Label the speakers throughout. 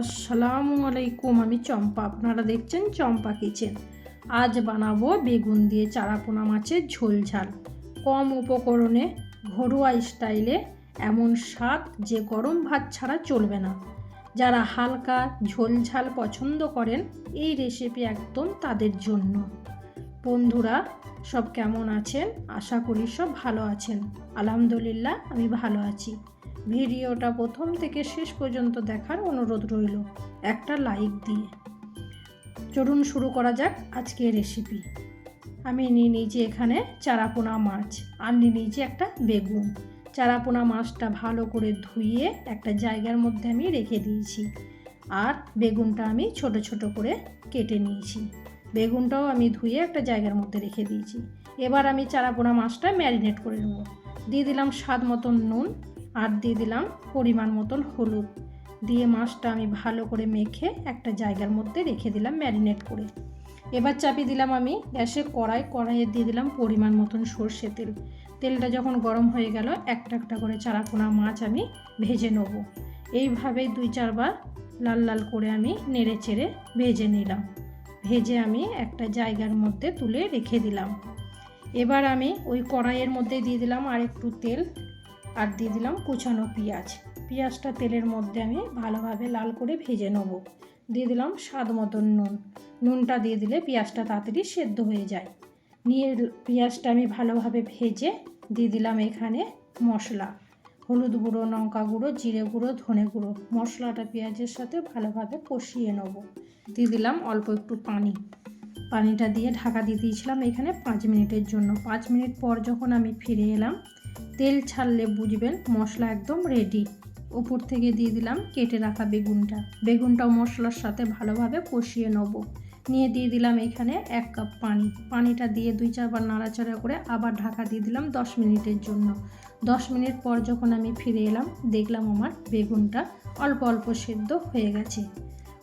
Speaker 1: আসসালামু আলাইকুম, আমি চম্পা। আপনারা দেখছেন চম্পা কিচেন। আজ বানাবো বেগুন দিয়ে চারাপোনা মাছের ঝোল ঝাল। কম উপকরণে, ঘরোয়া স্টাইলে এমন স্বাদ যে গরম ভাত ছাড়া চলবে না। যারা হালকা ঝোল ঝাল পছন্দ করেন, এই রেসিপি একদম তাদের জন্য। বন্ধুরা সব কেমন আছেন? আশা করি সব ভালো আছেন। আলহামদুলিল্লাহ, আমি ভালো আছি। ভিডিওটা প্রথম থেকে শেষ পর্যন্ত দেখার অনুরোধ রইল। একটা লাইক দিয়ে। চলুন শুরু করা যাক আজকের রেসিপি আমি নিয়ে নিয়েছি এখানে চারাপোনা মাছ আর নিয়ে নিয়েছি একটা বেগুন। চারাপোনা মাছটা ভালো করে ধুয়ে একটা জায়গার মধ্যে আমি রেখে দিয়েছি। আর বেগুনটা আমি ছোট ছোট করে কেটে নিয়েছি। বেগুনটাও আমি ধুয়ে একটা জায়গার মধ্যে রেখে দিয়েছি। এবার আমি চারাপোনা মাছটা ম্যারিনেট করে নেব। দিয়ে দিলাম স্বাদ মতন নুন আর দিয়ে দিলাম পরিমাণ মতন হলুদ। দিয়ে মাছটা আমি ভালো করে মেখে একটা জায়গার মধ্যে রেখে দিলাম ম্যারিনেট করে। এবার চাপিয়ে দিলাম আমি গ্যাসে কড়াই। কড়াইয়ে দিয়ে দিলাম পরিমাণ মতন সর্ষে তেল। তেলটা যখন গরম হয়ে গেল, একটা একটা করে চারাপোনা মাছ আমি ভেজে নেব। এইভাবেই দুই চারবার লাল লাল করে আমি নেড়ে চেড়ে ভেজে নিলাম। ভেজে আমি একটা জায়গার মধ্যে তুলে রেখে দিলাম। এবার আমি ওই কড়াইয়ের মধ্যে দিয়ে দিলাম আর একটু তেল আর দিয়ে দিলাম কুচানো পেঁয়াজ। পেঁয়াজটা তেলের মধ্যে আমি ভালোভাবে লাল করে ভেজে নেব। দিয়ে দিলাম স্বাদ মতন নুন। নুনটা দিয়ে দিলে পেঁয়াজটা তাড়াতাড়ি সেদ্ধ হয়ে যায়। নিয়ে পেঁয়াজটা আমি ভালোভাবে ভেজে দিয়ে দিলাম এখানে মশলা। হলুদ গুঁড়ো, লঙ্কা গুঁড়ো, জিরে গুঁড়ো, ধনে গুঁড়ো। মশলাটা পেঁয়াজের সাথে ভালোভাবে কষিয়ে নেব। দিয়ে দিলাম অল্প একটু পানি। পানিটা দিয়ে ঢাকা দিয়ে দিয়েছিলাম এখানে পাঁচ মিনিটের জন্য। পাঁচ মিনিট পর যখন আমি ফিরে এলাম, তেল ছাড়লে বুঝবেন মশলা একদম রেডি ওপর থেকে দিয়ে দিলাম কেটে রাখা বেগুনটা। বেগুনটাও মশলার সাথে ভালোভাবে কষিয়ে নেব। নিয়ে দিয়ে দিলাম এখানে এক কাপ পানি। পানিটা দিয়ে দুই চারবার নাড়াচাড়া করে আবার ঢাকা দিয়ে দিলাম দশ মিনিটের জন্য। দশ মিনিট পর যখন আমি ফিরে এলাম, দেখলাম আমার বেগুনটা অল্প অল্প সেদ্ধ হয়ে গেছে।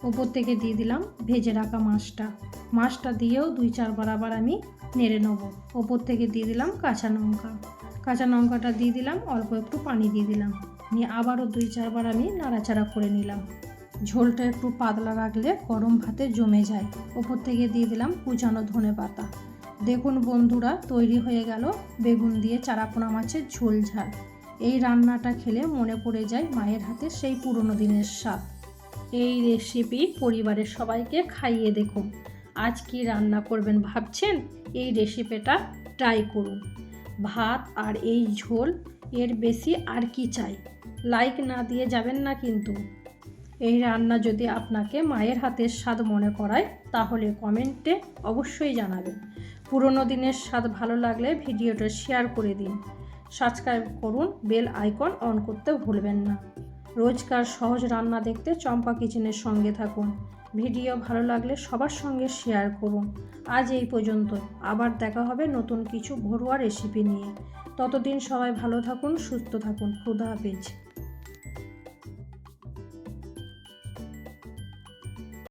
Speaker 1: ওপর থেকে দিয়ে দিলাম ভেজে রাখা মাছটা। মাছটা দিয়েও দুই চারবার আবার আমি নেড়ে নেব। ওপর থেকে দিয়ে দিলাম কাঁচা লঙ্কা। কাঁচা লঙ্কাটা দিয়ে দিলাম, অল্প একটু পানি দিয়ে দিলাম। নিয়ে আবারও দুই চারবার আমি নাড়াচাড়া করে নিলাম। ঝোলটা একটু পাতলা রাখলে গরম ভাতে জমে যায়। ওপর থেকে দিয়ে দিলাম কুচানো ধনে পাতা। দেখুন বন্ধুরা, তৈরি হয়ে গেল বেগুন দিয়ে চারাপোনা মাছের ঝোল ঝাল। এই রান্নাটা খেলে মনে পড়ে যায় মায়ের হাতে সেই পুরনো দিনের স্বাদ। এই রেসিপি পরিবারের সবাইকে খাইয়ে দেখুন। আজ কি রান্না করবেন ভাবছেন? এই রেসিপিটা ট্রাই করুন। ভাত আর এই ঝোল, এর বেশি আর কি চাই? লাইক না দিয়ে যাবেন না কিন্তু। এই রান্না যদি আপনাকে মায়ের হাতের স্বাদ মনে করায়, তাহলে কমেন্টে অবশ্যই জানাবেন। পুরনো দিনের স্বাদ ভালো লাগলে ভিডিওটা শেয়ার করে দিন। সাবস্ক্রাইব করুন, বেল আইকন অন করতে ভুলবেন না। রোজকার সহজ রান্না দেখতে চম্পা কিচেনের সঙ্গে থাকুন। ভিডিও ভালো লাগলে সবার সঙ্গে শেয়ার করুন। আজ এই পর্যন্ত। আবার দেখা হবে নতুন কিছু ঘরোয়া রেসিপি নিয়ে। ততদিন সবাই ভালো থাকুন, সুস্থ থাকুন। খুদা হাফেজ।